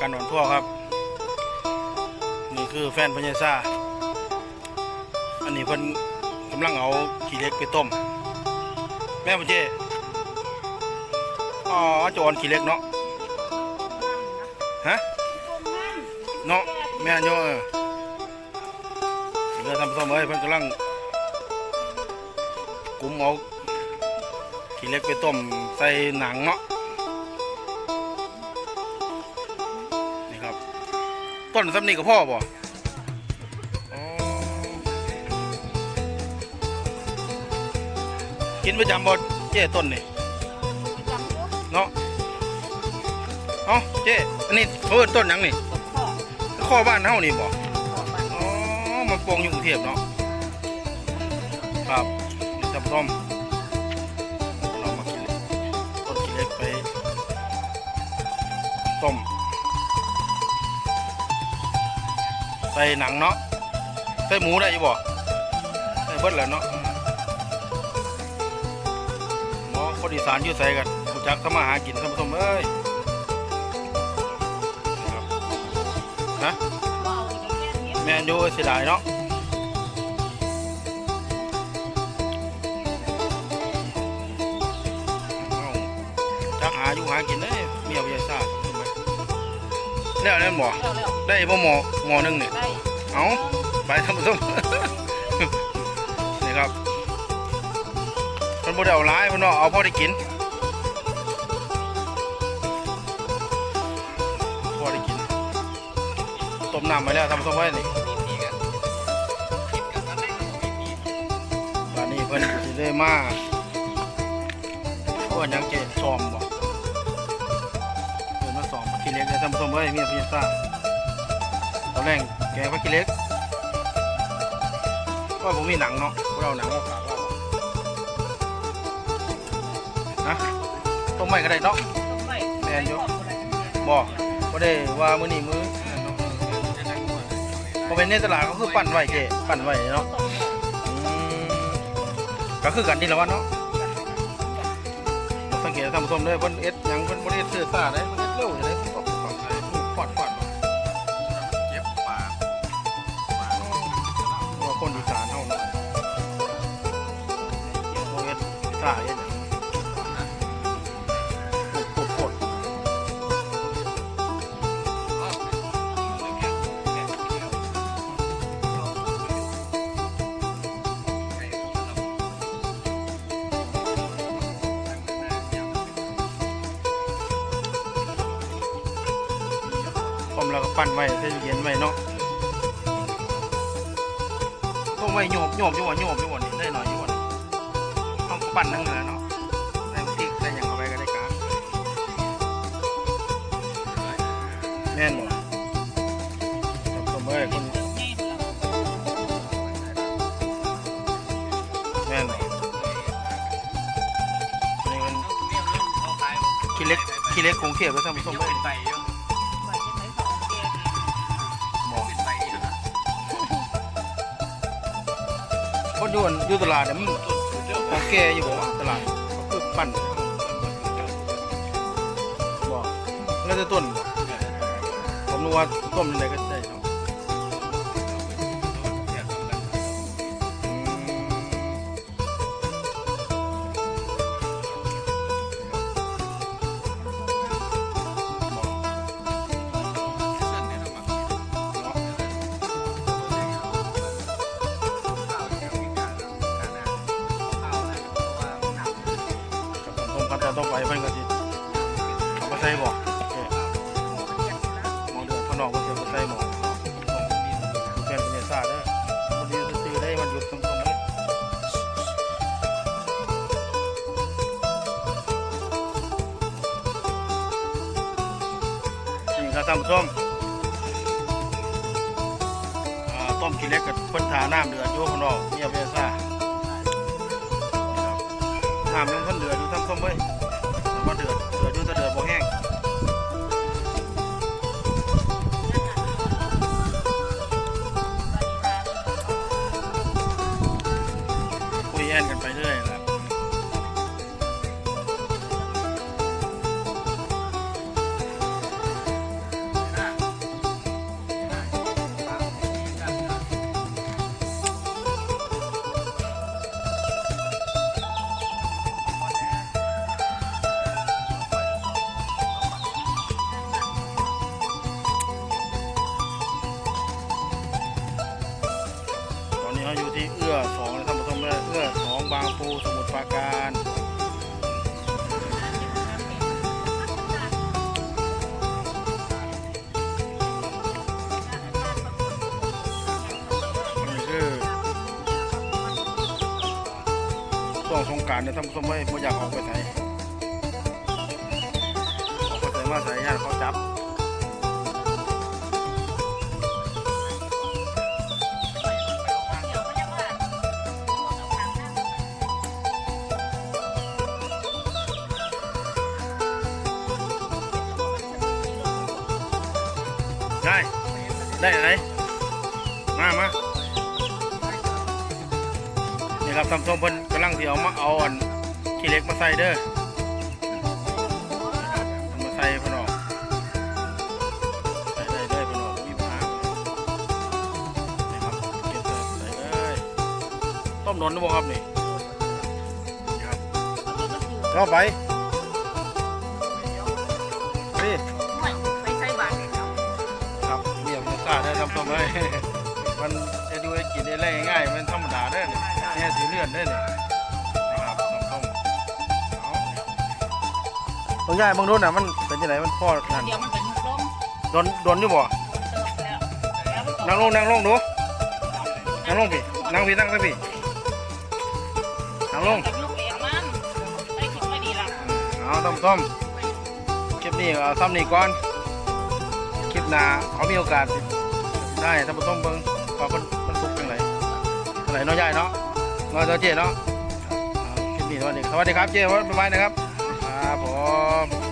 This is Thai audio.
กันอ่อนทั่วครับ นี่คือแฟนพญาซาอันนี้เพิ่นกำลังเอาขี้เล็กไปต้ม แม่พ่อเจอ๋อจะอ่อนขี้เล็กเนาะฮะเนาะแม่นโยเออเรือทำส้มเอ้ยเพิ่นกำลังกุมเอาขี้เล็กไปต้มใส่หนังเนาะ ต้นซ้ำนี่กับพ่อบ่อ๋อกินประจำบ่เจ้ต้นนี่เนาะเอ้าเจ้อันนี้เขาเอิ้นต้นหยังนี่ข้อบ้านเฮานี่บ่อ๋อมันปลูกอยู่กรุงเทพเนาะครับนี่จับต้ม ส่หนังเนาะใส่หมูได้อยู่บ่ใส่เบิดแล้วเนาะหมอคนอีสานอยู่ใส่กันรู้จักทำมาหากินท่านผู้ชมเอ้ยนะแม่นยู่เสียดายเนาะจักหาอยู่หากินได้เมียวิทยาศา ตร์ทำไมแล้วนั่นบ่ได้บ่หมอหมอหนึงนี่ได้เอาไปท่านผู้ชมนี่ครับมันบ่ได้เอาหลายมันเนาะเอาพอได้กินพอได้กินต้มน้ำไปแล้วท่านผู้ชมไว้นี่บ้านนี้เพิ่นสิได้มาเพิ่นยังเจ็ซ้อมบ่ เล็กเลยท่านผู้ชมเอ้ยเมียพี่ซ่าตอนแรกแกงผักกิเล็กก็ผมมีหนังเนาะพวกเราหนังมาฝากเรานะต้มไม่ก็ได้เนาะแมนอยู่บอกก็ได้ว่ามื้อนี้มื้อพอเป็นในตลาดก็คือปั่นไว้เจปั่นไว้เนาะก็คือกันนี่แหละวะเนาะสังเกตท่านผู้ชมด้อเพิ่นเอ็ดยังเพิ่นบ่ได้เอ็ดเสื้อซ่าเด้ เอ็ดซ่าเอ็ดหยังโคตรโคตรผมแล้วก็ปั้นไว้ใส่อเย็นไว้เนาะต้องไว้โยบโยบอยู่บ่โยบอยู่บ่นี่ ปั้นนั่งเหนือเนาะใส่พริกใส่หยังเข้าไปก็ได้กะแม่นบ่ครับผมเอ้ยคนแม่นบ่นี่มันขี้เล็กขี้เล็กคงเทียบแล้วท่านผู้ชมเอ้ยคนอยู่อันอยู่ตลาดเนี่ยมัน ของแกอยู่บอกว่าตลาดก็คือปั่นบอกแล้วจะต้นบอกผมรู้ว่าต้มยังไงก็ เพิ่นก็สิเอาไปใส่บอกโอเคหมองเดือดพนอกก็สิเอาไปใส่หมองคือแฟนเป็นเนซ่าเด้อคนดีซื้อได้มันหยุดตรงๆเลยนี่ครับท่านผู้ชมต้มกินเล็กกับพิ่นทาน้ำเดือดอยู่พนอกเมียเวียซ่าน้ำยังท่นเดือดอยู่ทั้งส้มเว้ย แต่เดือดเดือดอยู่แต่เดือดบ่แห้ง เราอยู่ที่เอื้อสองนะท่านผู้ชมเลยเอื้อสองบางปูสมุทรปราการนี่คือช่วงสงการเนี่ยท่านผู้ชมไม่ไม่อยากออกไปไหนออกไปไหนมาใส่ญาติเขาจับ ได้อะไร มามานี่ครับทำส้มเพิ่นกำลังที่เอามาเอาอันขี้เหล็กมาใส่เด้อเอามาใส่เพิ่นออกใส่ได้เลยเพิ่นออกบ่มีปัญหานี่ครับเก็บใส่เลยต้มนนหรือเปล่าครับนี่นี่ครับเข้าไป เรียบร้อยซาได้ทำต้มเลยมันจะดูให้กินได้แรงง่ายมันธรรมดาได้เนี่ยเนี่ยสีเลือดได้เนี่ยนะครับทำต้มเอาตรงย่ายบางโดนอะมันเป็นยังไงมันพ่อนั่นเดี๋ยวมันเป็นลมโดนโดนอยู่บ่นั่งลงนั่งลงดูนั่งลงพี่นั่งพี่นั่งซะพี่นั่งลงลูกเองมันได้คิดไม่ดีละเอาต้มต้มคลิปนี้เอาซ้ำนี่ก่อนคลิปหน้าเขามีโอกาส ได้ท่านผู้ชมเบิ้งว่ามันมันสุกยังไงเท่าไหร่น้อยใหญ่เนาะน้อยเจ้าเจ๊เนาะคลิปนี้สวัสดีสวัสดีครับเจ้บ๊ายบายนะครับครับผม